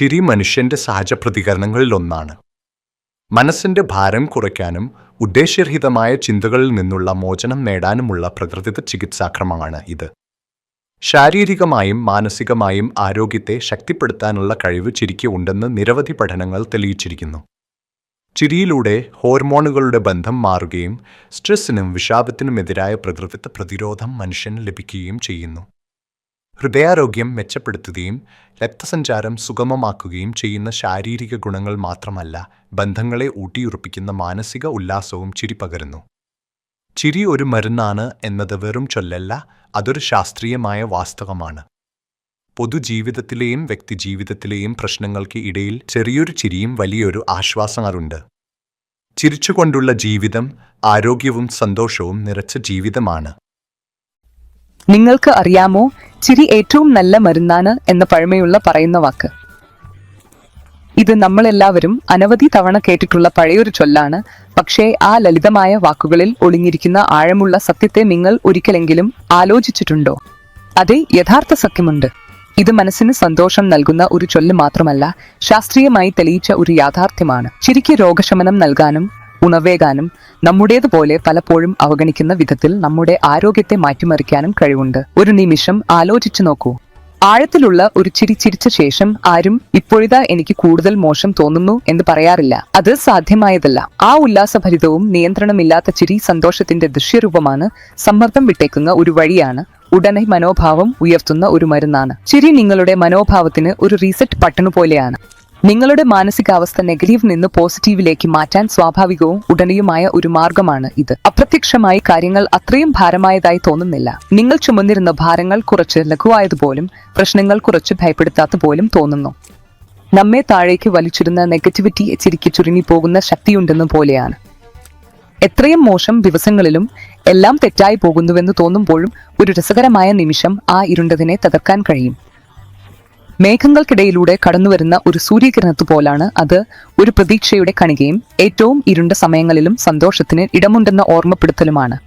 ചിരി മനുഷ്യന്റെ സഹജ പ്രതികരണങ്ങളിലൊന്നാണ് മനസ്സിന്റെ ഭാരം കുറയ്ക്കാനും ഉദ്ദേശ്യരഹിതമായ ചിന്തകളിൽ നിന്നുള്ള മോചനം നേടാനുമുള്ള പ്രകൃതിത ചികിത്സാക്രമമാണ് ഇത്. ശാരീരികമായും മാനസികമായും ആരോഗ്യത്തെ ശക്തിപ്പെടുത്താനുള്ള കഴിവ് ചിരിക്ക് ഉണ്ടെന്ന് നിരവധി പഠനങ്ങൾ തെളിയിച്ചിരിക്കുന്നു. ചിരിയിലൂടെ ഹോർമോണുകളുടെ ബന്ധം മാറുകയും സ്ട്രെസ്സിനും വിഷാദത്തിനുമെതിരായ പ്രകൃതിത്ത പ്രതിരോധം മനുഷ്യന് ലഭിക്കുകയും ചെയ്യുന്നു. ഹൃദയാരോഗ്യം മെച്ചപ്പെടുത്തുകയും രക്തസഞ്ചാരം സുഗമമാക്കുകയും ചെയ്യുന്ന ശാരീരിക ഗുണങ്ങൾ മാത്രമല്ല ബന്ധങ്ങളെ ഊട്ടിയുറപ്പിക്കുന്ന മാനസിക ഉല്ലാസവും ചിരി പകരുന്നു. ചിരി ഒരു മരുന്നാണ് എന്നത് വെറും ചൊല്ലല്ല അതൊരു ശാസ്ത്രീയമായ വാസ്തവമാണ്. പൊതുജീവിതത്തിലെയും വ്യക്തിജീവിതത്തിലെയും പ്രശ്നങ്ങൾക്ക് ഇടയിൽ ചെറിയൊരു ചിരിയും വലിയൊരു ആശ്വാസങ്ങളുണ്ട്. ചിരിച്ചുകൊണ്ടുള്ള ജീവിതം ആരോഗ്യവും സന്തോഷവും നിറച്ച ജീവിതമാണ്. നിങ്ങൾക്ക് അറിയാമോ ചിരി ഏറ്റവും നല്ല മരുന്നാണ് എന്ന പഴമയുള്ള പറയുന്ന വാക്ക്. ഇത് നമ്മളെല്ലാവരും അനവധി തവണ കേട്ടിട്ടുള്ള പഴയൊരു ചൊല്ലാണ്. പക്ഷേ ആ ലളിതമായ വാക്കുകളിൽ ഒളിഞ്ഞിരിക്കുന്ന ആഴമുള്ള സത്യത്തെ നിങ്ങൾ ഒരിക്കലെങ്കിലും ആലോചിച്ചിട്ടുണ്ടോ? അതെ യഥാർത്ഥ സത്യമുണ്ട്. ഇത് മനസ്സിന് സന്തോഷം നൽകുന്ന ഒരു ചൊല്ല് മാത്രമല്ല ശാസ്ത്രീയമായി തെളിയിച്ച ഒരു യാഥാർത്ഥ്യമാണ്. ചിരിക്ക് രോഗശമനം നൽകാനും ഉണവേകാനും നമ്മുടേതുപോലെ പലപ്പോഴും അവഗണിക്കുന്ന വിധത്തിൽ നമ്മുടെ ആരോഗ്യത്തെ മാറ്റിമറിക്കാനും കഴിവുണ്ട്. ഒരു നിമിഷം ആലോചിച്ചു നോക്കൂ. ആഴത്തിലുള്ള ഒരു ചിരി ചിരിച്ച ശേഷം ആരും ഇപ്പോഴിതാ എനിക്ക് കൂടുതൽ മോശം തോന്നുന്നു എന്ന് പറയാറില്ല. അത് സാധ്യമായതല്ല. ആ ഉല്ലാസഭരിതവും നിയന്ത്രണമില്ലാത്ത ചിരി സന്തോഷത്തിന്റെ ദൃശ്യരൂപമാണ് സമ്മർദ്ദം വിട്ടേക്കുന്ന ഒരു വഴിയാണ്. ഉടനെ മനോഭാവം ഉയർത്തുന്ന ഒരു മരുന്നാണ്. ചിരി നിങ്ങളുടെ മനോഭാവത്തിന് ഒരു റീസെറ്റ് പട്ടണു പോലെയാണ്. നിങ്ങളുടെ മാനസികാവസ്ഥ നെഗറ്റീവ് നിന്ന് പോസിറ്റീവിലേക്ക് മാറ്റാൻ സ്വാഭാവികവും ഉടനെയുമായ ഒരു മാർഗമാണ് ഇത്. അപ്രത്യക്ഷമായി കാര്യങ്ങൾ അത്രയും ഭാരമായതായി തോന്നുന്നില്ല. നിങ്ങൾ ചുമന്നിരുന്ന ഭാരങ്ങൾ കുറച്ച് ലഘുവായതുപോലും പ്രശ്നങ്ങൾ കുറച്ച് ഭയപ്പെടുത്താത്ത പോലും തോന്നുന്നു. നമ്മെ താഴേക്ക് വലിച്ചിരുന്ന നെഗറ്റിവിറ്റി ചിരിക്ക് ചുരുങ്ങിപ്പോകുന്ന ശക്തിയുണ്ടെന്ന പോലെയാണ്. എത്രയും മോശം ദിവസങ്ങളിലും എല്ലാം തെറ്റായി പോകുന്നുവെന്ന് തോന്നുമ്പോഴും ഒരു രസകരമായ നിമിഷം ആ ഇരുണ്ടതിനെ തകർക്കാൻ കഴിയും. മേഘങ്ങൾക്കിടയിലൂടെ കടന്നുവരുന്ന ഒരു സൂര്യകിരണത്തു പോലാണ് അത്. ഒരു പ്രതീക്ഷയുടെ കണികയും ഏറ്റവും ഇരുണ്ട സമയങ്ങളിലും സന്തോഷത്തിന് ഇടമുണ്ടെന്ന ഓർമ്മപ്പെടുത്തലുമാണ്.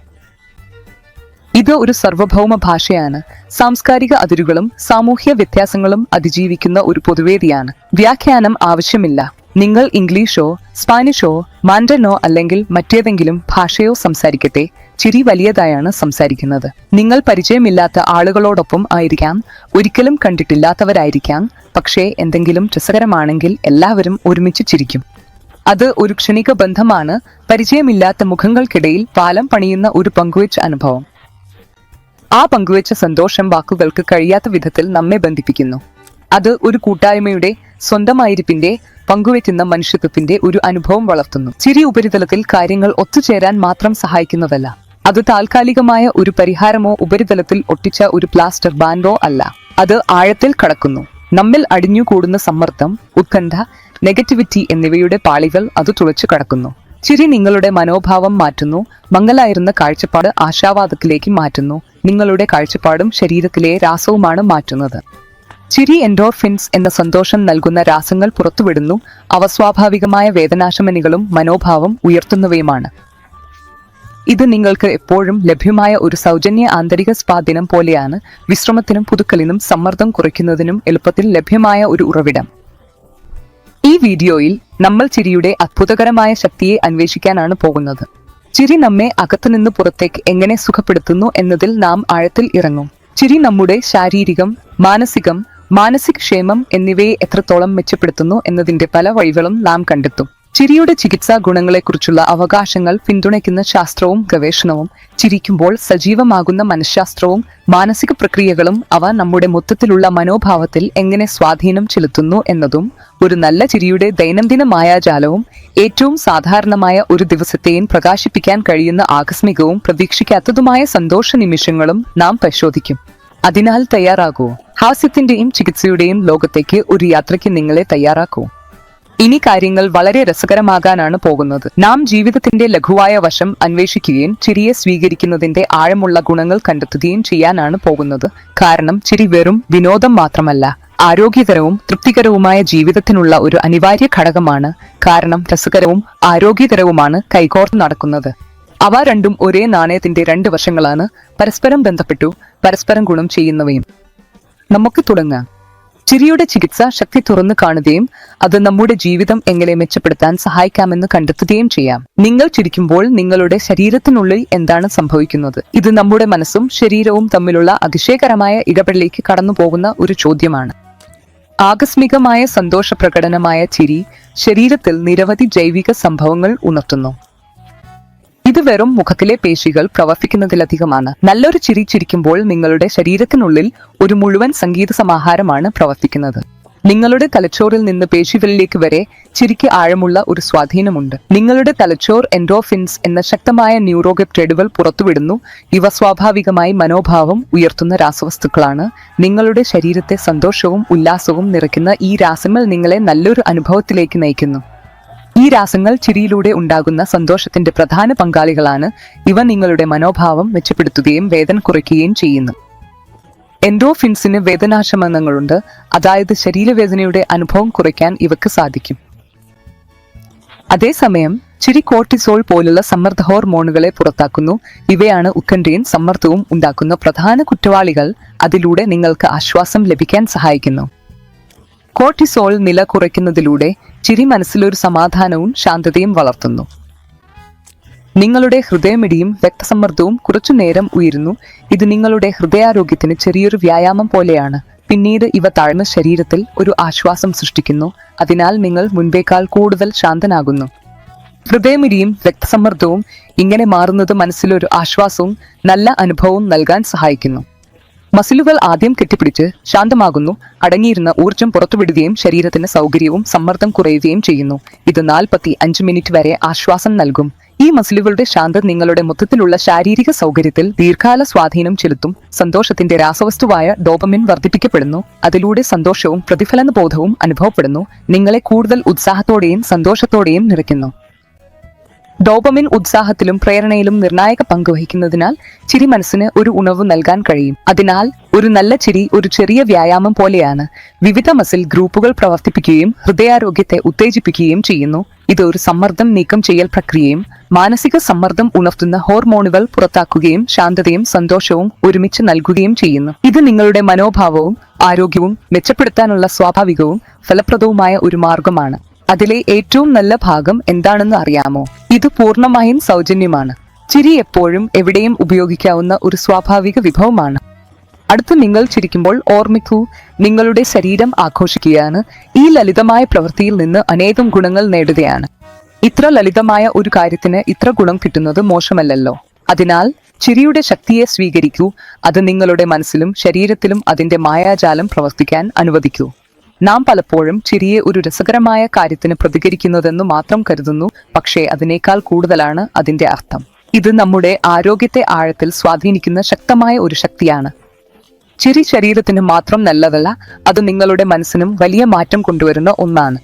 ഇത് ഒരു സർവഭൗമ ഭാഷയാണ്. സാംസ്കാരിക അതിരുകളും സാമൂഹ്യ വ്യത്യാസങ്ങളും അതിജീവിക്കുന്ന ഒരു പൊതുവേദിയാണ്. വ്യാഖ്യാനം ആവശ്യമില്ല. നിങ്ങൾ ഇംഗ്ലീഷോ സ്പാനിഷോ മാൻഡനോ അല്ലെങ്കിൽ മറ്റേതെങ്കിലും ഭാഷയോ സംസാരിക്കട്ടെ. ചിരി വലിയതായാണ് സംസാരിക്കുന്നത്. നിങ്ങൾ പരിചയമില്ലാത്ത ആളുകളോടൊപ്പം ആയിരിക്കാം. ഒരിക്കലും കണ്ടിട്ടില്ലാത്തവരായിരിക്കാം. പക്ഷേ എന്തെങ്കിലും രസകരമാണെങ്കിൽ എല്ലാവരും ഒരുമിച്ച് ചിരിക്കും. അത് ഒരു ക്ഷണിക ബന്ധമാണ്. പരിചയമില്ലാത്ത മുഖങ്ങൾക്കിടയിൽ പാലം പണിയുന്ന ഒരു പങ്കുവെച്ച അനുഭവം. ആ പങ്കുവെച്ച സന്തോഷം വാക്കുകൾക്ക് കഴിയാത്ത വിധത്തിൽ നമ്മെ ബന്ധിപ്പിക്കുന്നു. അത് ഒരു കൂട്ടായ്മയുടെ സ്വന്തമായിരിപ്പിന്റെ പങ്കുവെക്കുന്ന മനുഷ്യത്വത്തിന്റെ ഒരു അനുഭവം വളർത്തുന്നു. ചിരി ഉപരിതലത്തിൽ കാര്യങ്ങൾ ഒത്തുചേരാൻ മാത്രം സഹായിക്കുന്നതല്ല. അത് താൽക്കാലികമായ ഒരു പരിഹാരമോ ഉപരിതലത്തിൽ ഒട്ടിച്ച ഒരു പ്ലാസ്റ്റർ ബാൻഡോ അല്ല. അത് ആഴത്തിൽ കടക്കുന്നു. നമ്മിൽ അടിഞ്ഞുകൂടുന്ന സമ്മർദ്ദം ഉത്കണ്ഠ നെഗറ്റിവിറ്റി എന്നിവയുടെ പാളികൾ അത് തുളച്ചു കടക്കുന്നു. ചിരി നിങ്ങളുടെ മനോഭാവം മാറ്റുന്നു. മങ്ങലായിരുന്ന കാഴ്ചപ്പാട് ആശാവാദത്തിലേക്ക് മാറ്റുന്നു. നിങ്ങളുടെ കാഴ്ചപ്പാടും ശരീരത്തിലെ രാസവുമാണ് മാറ്റുന്നത്. ചിരി എൻഡോർഫിൻസ് എന്ന സന്തോഷം നൽകുന്ന രാസങ്ങൾ പുറത്തുവിടുന്നു. അവ സ്വാഭാവികമായ വേദനാശമനികളും മനോഭാവം ഉയർത്തുന്നവയുമാണ്. ഇത് നിങ്ങൾക്ക് എപ്പോഴും ലഭ്യമായ ഒരു സൗജന്യ ആന്തരിക സ്പാ ദിനം പോലെയാണ് വിശ്രമത്തിനും പുതുക്കലിനും സമ്മർദ്ദം കുറയ്ക്കുന്നതിനും എളുപ്പത്തിൽ ലഭ്യമായ ഒരു ഉറവിടം. ഈ വീഡിയോയിൽ നമ്മൾ ചിരിയുടെ അത്ഭുതകരമായ ശക്തിയെ അന്വേഷിക്കാനാണ് പോകുന്നത്. ചിരി നമ്മെ അകത്തുനിന്ന് പുറത്തേക്ക് എങ്ങനെ സുഖപ്പെടുത്തുന്നു എന്നതിൽ നാം ആഴത്തിൽ ഇറങ്ങും. ചിരി നമ്മുടെ ശാരീരികം മാനസികം മാനസിക ക്ഷേമം എന്നിവയെ എത്രത്തോളം മെച്ചപ്പെടുത്തുന്നു എന്നതിന്റെ പല വഴികളും നാം കണ്ടെത്തും. ചിരിയുടെ ചികിത്സാ ഗുണങ്ങളെക്കുറിച്ചുള്ള അവകാശങ്ങൾ പിന്തുണയ്ക്കുന്ന ശാസ്ത്രവും ഗവേഷണവും ചിരിക്കുമ്പോൾ സജീവമാകുന്ന മനഃശാസ്ത്രവും മാനസിക പ്രക്രിയകളും അവ നമ്മുടെ മൊത്തത്തിലുള്ള മനോഭാവത്തിൽ എങ്ങനെ സ്വാധീനം ചെലുത്തുന്നു എന്നതും ഒരു നല്ല ചിരിയുടെ ദൈനംദിന മായാജാലവും ഏറ്റവും സാധാരണമായ ഒരു ദിവസത്തെയും പ്രകാശിപ്പിക്കാൻ കഴിയുന്ന ആകസ്മികവും പ്രതീക്ഷിക്കാത്തതുമായ സന്തോഷ നിമിഷങ്ങളും നാം പരിശോധിക്കും. അതിനാൽ തയ്യാറാകൂ. ഹാസ്യത്തിന്റെയും ചികിത്സയുടെയും ലോകത്തേക്ക് ഒരു യാത്രയ്ക്ക് നിങ്ങളെ തയ്യാറാക്കൂ. ഇനി കാര്യങ്ങൾ വളരെ രസകരമാകാനാണ് പോകുന്നത്. നാം ജീവിതത്തിന്റെ ലഘുവായ വശം അന്വേഷിക്കുകയും ചിരിയെ സ്വീകരിക്കുന്നതിന്റെ ആഴമുള്ള ഗുണങ്ങൾ കണ്ടെത്തുകയും ചെയ്യാനാണ് പോകുന്നത്. കാരണം ചിരി വെറും വിനോദം മാത്രമല്ല ആരോഗ്യകരവും തൃപ്തികരവുമായ ജീവിതത്തിനുള്ള ഒരു അനിവാര്യ ഘടകമാണ്. കാരണം രസകരവും ആരോഗ്യകരവുമാണ് കൈകോർത്ത് നടക്കുന്നത്. അവ രണ്ടും ഒരേ നാണയത്തിന്റെ രണ്ട് വശങ്ങളാണ്. പരസ്പരം ബന്ധപ്പെട്ടു പരസ്പരം ഗുണം ചെയ്യുന്നവയും. നമുക്ക് തുടങ്ങാം. ചിരിയുടെ ചികിത്സ ശക്തി തുറന്നു കാണുകയും അത് നമ്മുടെ ജീവിതം എങ്ങനെ മെച്ചപ്പെടുത്താൻ സഹായിക്കാമെന്ന് കണ്ടെത്തുകയും ചെയ്യാം. നിങ്ങൾ ചിരിക്കുമ്പോൾ നിങ്ങളുടെ ശരീരത്തിനുള്ളിൽ എന്താണ് സംഭവിക്കുന്നത്? ഇത് നമ്മുടെ മനസ്സും ശരീരവും തമ്മിലുള്ള അതിശയകരമായ ഇടപെടലേക്ക് കടന്നു പോകുന്ന ഒരു ചോദ്യമാണ്. ആകസ്മികമായ സന്തോഷ പ്രകടനമായ ചിരി ശരീരത്തിൽ നിരവധി ജൈവിക സംഭവങ്ങൾ ഉണർത്തുന്നു. ഇത് വെറും മുഖത്തിലെ പേശികൾ പ്രവർത്തിക്കുന്നതിലധികമാണ്. നല്ലൊരു ചിരി ചിരിക്കുമ്പോൾ നിങ്ങളുടെ ശരീരത്തിനുള്ളിൽ ഒരു മുഴുവൻ സംഗീത സമാഹാരമാണ് പ്രവർത്തിക്കുന്നത്. നിങ്ങളുടെ തലച്ചോറിൽ നിന്ന് പേശികളിലേക്ക് വരെ ചിരിക്ക് ആഴമുള്ള ഒരു സ്വാധീനമുണ്ട്. നിങ്ങളുടെ തലച്ചോർ എൻഡോഫിൻസ് എന്ന ശക്തമായ ന്യൂറോഗെപ്റ്റൈഡുകൾ പുറത്തുവിടുന്നു. ഇവ സ്വാഭാവികമായി മനോഭാവം ഉയർത്തുന്ന രാസവസ്തുക്കളാണ്. നിങ്ങളുടെ ശരീരത്തെ സന്തോഷവും ഉല്ലാസവും നിറയ്ക്കുന്ന ഈ രാസങ്ങൾ നിങ്ങളെ നല്ലൊരു അനുഭവത്തിലേക്ക് നയിക്കുന്നു. ഈ രാസങ്ങൾ ചിരിയിലൂടെ ഉണ്ടാകുന്ന സന്തോഷത്തിന്റെ പ്രധാന പങ്കാളികളാണ്. ഇവ നിങ്ങളുടെ മനോഭാവം മെച്ചപ്പെടുത്തുകയും വേദന കുറയ്ക്കുകയും ചെയ്യുന്നു. എൻഡോഫിൻസിന് വേദനാശമനങ്ങളുണ്ട്. അതായത് ശരീരവേദനയുടെ അനുഭവം കുറയ്ക്കാൻ ഇവക്ക് സാധിക്കും. അതേസമയം ചിരി കോർട്ടിസോൾ പോലുള്ള സമ്മർദ്ദ ഹോർമോണുകളെ പുറത്താക്കുന്നു. ഇവയാണ് ഉത്കണ്ഠയും സമ്മർദ്ദവും ഉണ്ടാക്കുന്ന പ്രധാന കുറ്റവാളികൾ. അതിലൂടെ നിങ്ങൾക്ക് ആശ്വാസം ലഭിക്കാൻ സഹായിക്കുന്നു. കോർട്ടിസോൾ നില കുറയ്ക്കുന്നതിലൂടെ ചിരി മനസ്സിലൊരു സമാധാനവും ശാന്തതയും വളർത്തുന്നു. നിങ്ങളുടെ ഹൃദയമിടിയും രക്തസമ്മർദ്ദവും കുറച്ചു നേരം ഉയരുന്നു. ഇത് നിങ്ങളുടെ ഹൃദയാരോഗ്യത്തിന് ചെറിയൊരു വ്യായാമം പോലെയാണ്. പിന്നീട് ഇവ താഴ്ന്ന ശരീരത്തിൽ ഒരു ആശ്വാസം സൃഷ്ടിക്കുന്നു. അതിനാൽ നിങ്ങൾ മുൻപേക്കാൾ കൂടുതൽ ശാന്തനാകുന്നു. ഹൃദയമിടിയും രക്തസമ്മർദ്ദവും ഇങ്ങനെ മാറുന്നത് മനസ്സിലൊരു ആശ്വാസവും നല്ല അനുഭവവും നൽകാൻ സഹായിക്കുന്നു. മസിലുകൾ ആദ്യം കെട്ടിപ്പിടിച്ച് ശാന്തമാകുന്നു. അടങ്ങിയിരുന്ന ഊർജം പുറത്തുവിടുകയും ശരീരത്തിന് സൗകര്യവും സമ്മർദ്ദം കുറയുകയും ചെയ്യുന്നു. ഇത് നാൽപ്പത്തി അഞ്ച് മിനിറ്റ് വരെ ആശ്വാസം നൽകും. ഈ മസിലുകളുടെ ശാന്തത നിങ്ങളുടെ മൊത്തത്തിലുള്ള ശാരീരിക സൗകര്യത്തിൽ ദീർഘകാല സ്വാധീനം ചെലുത്തും. സന്തോഷത്തിന്റെ രാസവസ്തുവായ ഡോപമിൻ വർദ്ധിപ്പിക്കപ്പെടുന്നു. അതിലൂടെ സന്തോഷവും പ്രതിഫലന ബോധവും അനുഭവപ്പെടുന്നു. നിങ്ങളെ കൂടുതൽ ഉത്സാഹത്തോടെയും സന്തോഷത്തോടെയും നിറയ്ക്കുന്നു. ഡോപമിൻ ഉത്സാഹത്തിലും പ്രേരണയിലും നിർണായക പങ്ക് വഹിക്കുന്നതിനാൽ ചിരി മനസ്സിന് ഒരു ഉണവ് നൽകാൻ കഴിയും. അതിനാൽ ഒരു നല്ല ചിരി ഒരു ചെറിയ വ്യായാമം പോലെയാണ് വിവിധ മസിൽ ഗ്രൂപ്പുകൾ പ്രവർത്തിപ്പിക്കുകയും ഹൃദയാരോഗ്യത്തെ ഉത്തേജിപ്പിക്കുകയും ചെയ്യുന്നു. ഇത് ഒരു സമ്മർദ്ദം നീക്കം ചെയ്യൽ പ്രക്രിയയും മാനസിക സമ്മർദ്ദം ഉണർത്തുന്ന ഹോർമോണുകൾ പുറത്താക്കുകയും ശാന്തതയും സന്തോഷവും ഒരുമിച്ച് നൽകുകയും ചെയ്യുന്നു. ഇത് നിങ്ങളുടെ മനോഭാവവും ആരോഗ്യവും മെച്ചപ്പെടുത്താനുള്ള സ്വാഭാവികവും ഫലപ്രദവുമായ ഒരു മാർഗമാണ്. അതിലെ ഏറ്റവും നല്ല ഭാഗം എന്താണെന്ന് അറിയാമോ? ഇത് പൂർണമായും സൗജന്യമാണ്. ചിരി എപ്പോഴും എവിടെയും ഉപയോഗിക്കാവുന്ന ഒരു സ്വാഭാവിക വിഭവമാണ്. അടുത്ത് നിങ്ങൾ ചിരിക്കുമ്പോൾ ഓർമ്മിക്കൂ നിങ്ങളുടെ ശരീരം ആഘോഷിക്കുകയാണ്. ഈ ലളിതമായ പ്രവൃത്തിയിൽ നിന്ന് അനേകം ഗുണങ്ങൾ നേടുകയാണ്. ഇത്ര ലളിതമായ ഒരു കാര്യത്തിന് ഇത്ര ഗുണം കിട്ടുന്നത് മോശമല്ലല്ലോ. അതിനാൽ ചിരിയുടെ ശക്തിയെ സ്വീകരിക്കൂ. അത് നിങ്ങളുടെ മനസ്സിലും ശരീരത്തിലും അതിന്റെ മായാജാലം പ്രവർത്തിക്കാൻ അനുവദിക്കൂ. നാം പലപ്പോഴും ചിരിയെ ഒരു രസകരമായ കാര്യത്തിന് പ്രതികരിക്കുന്നതെന്നു മാത്രം കരുതുന്നു പക്ഷേ അതിനേക്കാൾ കൂടുതലാണ് അതിന്റെ അർത്ഥം. ഇത് നമ്മുടെ ആരോഗ്യത്തെ ആഴത്തിൽ സ്വാധീനിക്കുന്ന ശക്തമായ ഒരു ശക്തിയാണ്. ചിരി ശരീരത്തിന് മാത്രം നല്ലതല്ല അത് നിങ്ങളുടെ മനസ്സിനും വലിയ മാറ്റം കൊണ്ടുവരുന്ന ഒന്നാണ്.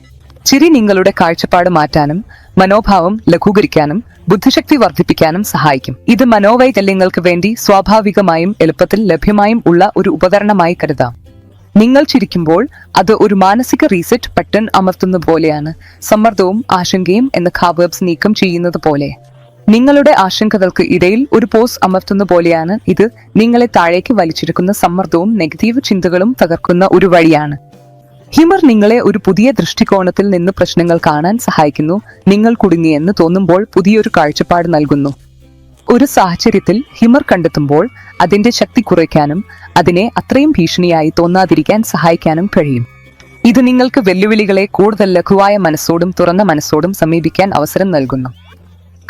ചിരി നിങ്ങളുടെ കാഴ്ചപ്പാട് മാറ്റാനും മനോഭാവം ലഘൂകരിക്കാനും ബുദ്ധിശക്തി വർദ്ധിപ്പിക്കാനും സഹായിക്കും. ഇത് മനോവൈകല്യങ്ങൾക്ക് വേണ്ടി സ്വാഭാവികമായും എളുപ്പത്തിൽ ലഭ്യമായും ഉള്ള ഒരു ഉപകരണമായി കരുതാം. നിങ്ങൾ ചിരിക്കുമ്പോൾ അത് ഒരു മാനസിക റീസെറ്റ് ബട്ടൺ അമർത്തുന്ന പോലെയാണ്. സമ്മർദ്ദവും ആശങ്കയും എന്ന ഖാബേബ്സ് നീക്കം ചെയ്യുന്നത് പോലെ. നിങ്ങളുടെ ആശങ്കകൾക്ക് ഇടയിൽ ഒരു പോസ് അമർത്തുന്ന പോലെയാണ് ഇത്. നിങ്ങളെ താഴേക്ക് വലിച്ചെടുക്കുന്ന സമ്മർദ്ദവും നെഗറ്റീവ് ചിന്തകളും തകർക്കുന്ന ഒരു വഴിയാണ്. ഹിമർ നിങ്ങളെ ഒരു പുതിയ ദൃഷ്ടികോണത്തിൽ നിന്ന് പ്രശ്നങ്ങൾ കാണാൻ സഹായിക്കുന്നു. നിങ്ങൾ കുടുങ്ങിയെന്ന് തോന്നുമ്പോൾ പുതിയൊരു കാഴ്ചപ്പാട് നൽകുന്നു. ഒരു സാഹചര്യത്തിൽ ഹിമർ കണ്ടെത്തുമ്പോൾ അതിന്റെ ശക്തി കുറയ്ക്കാനും അതിനെ അത്രയും ഭീഷണിയായി തോന്നാതിരിക്കാൻ സഹായിക്കാനും കഴിയും. ഇത് നിങ്ങൾക്ക് വെല്ലുവിളികളെ കൂടുതൽ ലഘുവായ മനസ്സോടും തുറന്ന മനസ്സോടും സമീപിക്കാൻ അവസരം നൽകുന്നു.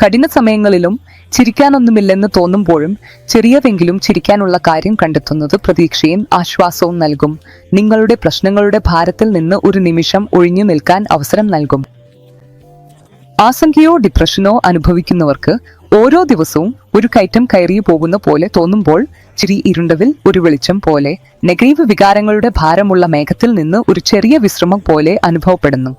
കഠിന സമയങ്ങളിലും ചിരിക്കാനൊന്നുമില്ലെന്ന് തോന്നുമ്പോഴും ചെറിയതെങ്കിലും ചിരിക്കാനുള്ള കാര്യം കണ്ടെത്തുന്നത് പ്രതീക്ഷയും ആശ്വാസവും നൽകും. നിങ്ങളുടെ പ്രശ്നങ്ങളുടെ ഭാരത്തിൽ നിന്ന് ഒരു നിമിഷം ഒഴിഞ്ഞു നിൽക്കാൻ അവസരം നൽകും. ആശങ്കയോ ഡിപ്രഷനോ അനുഭവിക്കുന്നവർക്ക് ഓരോ ദിവസവും ഒരു കയറ്റം കയറി പോകുന്ന പോലെ തോന്നുമ്പോൾ ചിരി ഇരുണ്ടവിൽ ഒരു വെളിച്ചം പോലെ നെഗറ്റീവ് വികാരങ്ങളുടെ ഭാരമുള്ള മേഘത്തിൽ നിന്ന് ഒരു ചെറിയ വിശ്രമം പോലെ അനുഭവപ്പെടുന്നു.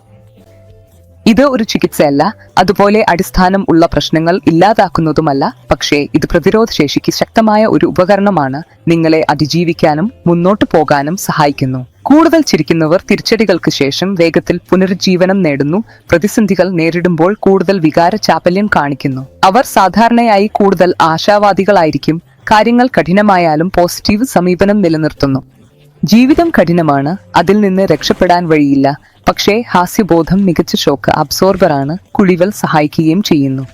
ഇത് ഒരു ചികിത്സയല്ല അതുപോലെ അടിസ്ഥാനം ഉള്ള പ്രശ്നങ്ങൾ ഇല്ലാതാക്കുന്നതുമല്ല പക്ഷേ ഇത് പ്രതിരോധ ശേഷിക്ക് ശക്തമായ ഒരു ഉപകരണമാണ് നിങ്ങളെ അതിജീവിക്കാനും മുന്നോട്ട് പോകാനും സഹായിക്കുന്നു. കൂടുതൽ ചിരിക്കുന്നവർ തിരിച്ചടികൾക്ക് ശേഷം വേഗത്തിൽ പുനരുജ്ജീവനം നേടുന്നു. പ്രതിസന്ധികൾ നേരിടുമ്പോൾ കൂടുതൽ വികാര ചാപല്യം കാണിക്കുന്നു. അവർ സാധാരണയായി കൂടുതൽ ആശാവാദികളായിരിക്കും. കാര്യങ്ങൾ കഠിനമായാലും പോസിറ്റീവ് സമീപനം നിലനിർത്തുന്നു. ജീവിതം കഠിനമാണ്. അതിൽ നിന്ന് രക്ഷപ്പെടാൻ വഴിയില്ല. പക്ഷേ ഹാസ്യബോധം മികച്ച ഷോക്ക് അബ്സോർബറാണ് കുഴിവൽ സഹായിക്കുകയും ചെയ്യുന്നു.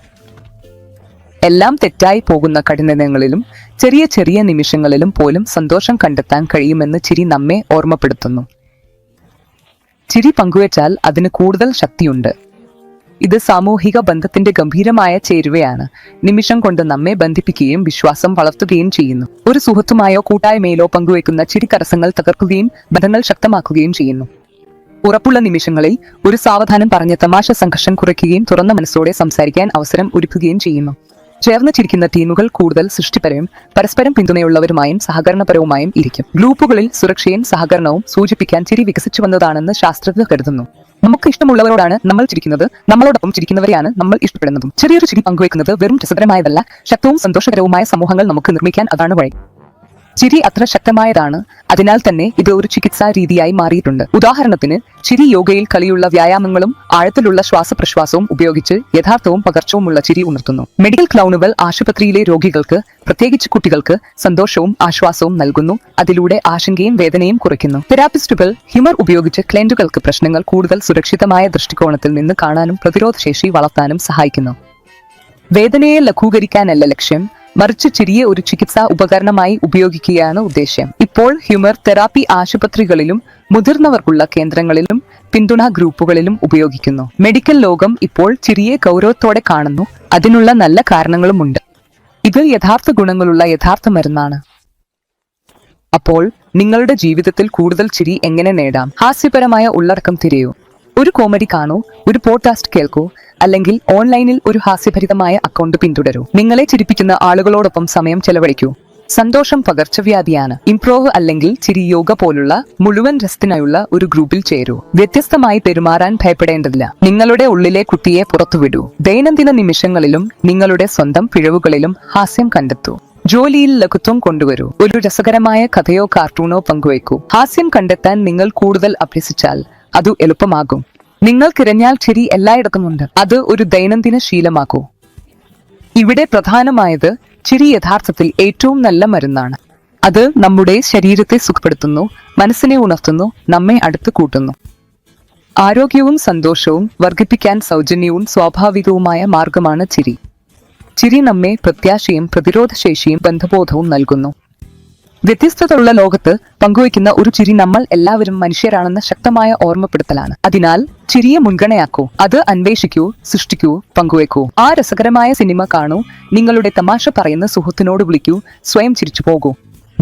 എല്ലാം തെറ്റായി പോകുന്ന കഠിനങ്ങളിലും ചെറിയ ചെറിയ നിമിഷങ്ങളിലും പോലും സന്തോഷം കണ്ടെത്താൻ കഴിയുമെന്ന് ചിരി നമ്മെ ഓർമ്മപ്പെടുത്തുന്നു. ചിരി പങ്കുവച്ചാൽ അതിന് കൂടുതൽ ശക്തിയുണ്ട്. ഇത് സാമൂഹിക ബന്ധത്തിന്റെ ഗംഭീരമായ ചേരുവയാണ്. നിമിഷം കൊണ്ട് നമ്മെ ബന്ധിപ്പിക്കുകയും വിശ്വാസം വളർത്തുകയും ചെയ്യുന്നു. ഒരു സുഹൃത്തുമായോ കൂട്ടായ്മയിലോ പങ്കുവയ്ക്കുന്ന ചിരിക്കരസങ്ങൾ തകർക്കുകയും ബന്ധങ്ങൾ ശക്തമാക്കുകയും ചെയ്യുന്നു. ഉറപ്പുള്ള നിമിഷങ്ങളിൽ ഒരു സാവധാനം പറഞ്ഞ തമാശ സംഘർഷം കുറയ്ക്കുകയും തുറന്ന മനസ്സോടെ സംസാരിക്കാൻ അവസരം ഒരുക്കുകയും ചെയ്യുന്നു. ചേർന്ന് ചിരിക്കുന്ന ടീമുകൾ കൂടുതൽ സൃഷ്ടിപരവും പരസ്പരം പിന്തുണയുള്ളവരുമായും സഹകരണപരവുമായും ഇരിക്കും. ഗ്രൂപ്പുകളിൽ സുരക്ഷയും സഹകരണവും സൂചിപ്പിക്കാൻ ചിരി വികസിച്ചു വന്നതാണെന്ന് ശാസ്ത്രജ്ഞർ കരുതുന്നു. നമുക്ക് ഇഷ്ടമുള്ളവരോടാണ് നമ്മൾ ചിരിക്കുന്നത് നമ്മളോടൊപ്പം ചിരിക്കുന്നവരെയാണ് നമ്മൾ ഇഷ്ടപ്പെടുന്നതും. ചെറിയൊരു ചിരി പങ്കുവെക്കുന്നത് വെറും രസകരമായതല്ല ശക്തവും സന്തോഷകരവുമായ സമൂഹങ്ങൾ നമുക്ക് നിർമ്മിക്കാൻ അതാണ് വഴി. ചിരി അത്ര ശക്തമായതാണ്. അതിനാൽ തന്നെ ഇത് ഒരു ചികിത്സാ രീതിയായി മാറിയിട്ടുണ്ട്. ഉദാഹരണത്തിന് ചിരി യോഗയിൽ കളിയുള്ള വ്യായാമങ്ങളും ആഴത്തിലുള്ള ശ്വാസപ്രശ്വാസവും ഉപയോഗിച്ച് യഥാർത്ഥവും പകർച്ചവുമുള്ള ചിരി ഉണർത്തുന്നു. മെഡിക്കൽ ക്ലൗണുകൾ ആശുപത്രിയിലെ രോഗികൾക്ക് പ്രത്യേകിച്ച് കുട്ടികൾക്ക് സന്തോഷവും ആശ്വാസവും നൽകുന്നു. അതിലൂടെ ആശങ്കയും വേദനയും കുറയ്ക്കുന്നു. തെറാപ്പിസ്റ്റുകൾ ഹ്യൂമർ ഉപയോഗിച്ച് ക്ലയന്റുകൾക്ക് പ്രശ്നങ്ങൾ കൂടുതൽ സുരക്ഷിതമായ ദൃഷ്ടികോണത്തിൽ നിന്ന് കാണാനും പ്രതിരോധശേഷി വളർത്താനും സഹായിക്കുന്നു. വേദനയെ ലഘൂകരിക്കാനല്ല ലക്ഷ്യം മറിച്ച് ചിരിയെ ഒരു ചികിത്സാ ഉപകരണമായി ഉപയോഗിക്കുകയാണ് ഉദ്ദേശ്യം. ഇപ്പോൾ ഹ്യൂമർ തെറാപ്പി ആശുപത്രികളിലും മുതിർന്നവർക്കുള്ള കേന്ദ്രങ്ങളിലും പിന്തുണ ഗ്രൂപ്പുകളിലും ഉപയോഗിക്കുന്നു. മെഡിക്കൽ ലോകം ഇപ്പോൾ ചിരിയെ ഗൗരവത്തോടെ കാണുന്നു. അതിനുള്ള നല്ല കാരണങ്ങളുമുണ്ട്. ഇത് യഥാർത്ഥ ഗുണങ്ങളുള്ള യഥാർത്ഥ മരുന്നാണ്. അപ്പോൾ നിങ്ങളുടെ ജീവിതത്തിൽ കൂടുതൽ ചിരി എങ്ങനെ നേടാം? ഹാസ്യപരമായ ഉള്ളടക്കം തിരയൂ. ഒരു കോമഡി കാണൂ ഒരു പോഡ്കാസ്റ്റ് കേൾക്കൂ അല്ലെങ്കിൽ ഓൺലൈനിൽ ഒരു ഹാസ്യഭരിതമായ അക്കൗണ്ട് പിന്തുടരൂ. നിങ്ങളെ ചിരിപ്പിക്കുന്ന ആളുകളോടൊപ്പം സമയം ചെലവഴിക്കൂ. സന്തോഷം പകർച്ചവ്യാധിയാണ്. ഇംപ്രോവ് അല്ലെങ്കിൽ ചിരി യോഗ പോലുള്ള മുഴുവൻ രസത്തിനായുള്ള ഒരു ഗ്രൂപ്പിൽ ചേരൂ. വ്യത്യസ്തമായി പെരുമാറാൻ ഭയപ്പെടേണ്ടതില്ല. നിങ്ങളുടെ ഉള്ളിലെ കുട്ടിയെ പുറത്തുവിടൂ. ദൈനംദിന നിമിഷങ്ങളിലും നിങ്ങളുടെ സ്വന്തം പിഴവുകളിലും ഹാസ്യം കണ്ടെത്തൂ. ജോലിയിൽ ലഘുത്വം കൊണ്ടുവരൂ. ഒരു രസകരമായ കഥയോ കാർട്ടൂണോ പങ്കുവയ്ക്കൂ. ഹാസ്യം കണ്ടെത്താൻ നിങ്ങൾ കൂടുതൽ അഭ്യസിച്ചാൽ അത് എളുപ്പമാകും. നിങ്ങൾക്കിരഞ്ഞാൽ ചിരി എല്ലായിടത്തുമുണ്ട്. അത് ഒരു ദൈനംദിന ശീലമാക്കൂ. ഇവിടെ പ്രധാനമായത് ചിരി യഥാർത്ഥത്തിൽ ഏറ്റവും നല്ല മരുന്നാണ്. അത് നമ്മുടെ ശരീരത്തെ സുഖപ്പെടുത്തുന്നു മനസ്സിനെ ഉണർത്തുന്നു നമ്മെ അടുത്ത് കൂട്ടുന്നു. ആരോഗ്യവും സന്തോഷവും വർദ്ധിപ്പിക്കാൻ സൗജന്യവും സ്വാഭാവികവുമായ മാർഗമാണ് ചിരി. ചിരി നമ്മെ പ്രത്യാശയും പ്രതിരോധശേഷിയും ബന്ധബോധവും നൽകുന്നു. വ്യത്യസ്തതയുള്ള ലോകത്ത് പങ്കുവയ്ക്കുന്ന ഒരു ചിരി നമ്മൾ എല്ലാവരും മനുഷ്യരാണെന്ന ശക്തമായ ഓർമ്മപ്പെടുത്തലാണ്. അതിനാൽ ചിരിയെ മുൻഗണയാക്കൂ അത് അന്വേഷിക്കൂ സൃഷ്ടിക്കൂ പങ്കുവയ്ക്കൂ. ആ രസകരമായ സിനിമ കാണൂ. നിങ്ങളുടെ തമാശ പറയുന്ന സുഹൃത്തിനോട് വിളിക്കൂ. സ്വയം ചിരിച്ചു പോകൂ.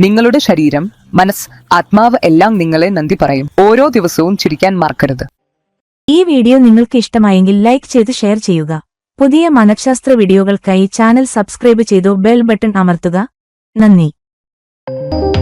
നിങ്ങളുടെ ശരീരം മനസ്സ് ആത്മാവ് എല്ലാം നിങ്ങളെ നന്ദി പറയും. ഓരോ ദിവസവും ചിരിക്കാൻ മറക്കരുത്. ഈ വീഡിയോ നിങ്ങൾക്ക് ഇഷ്ടമായെങ്കിൽ ലൈക്ക് ചെയ്ത് ഷെയർ ചെയ്യുക. പുതിയ മനഃശാസ്ത്ര വീഡിയോകൾക്കായി ചാനൽ സബ്സ്ക്രൈബ് ചെയ്തു ബെൽ ബട്ടൺ അമർത്തുക. നന്ദി. you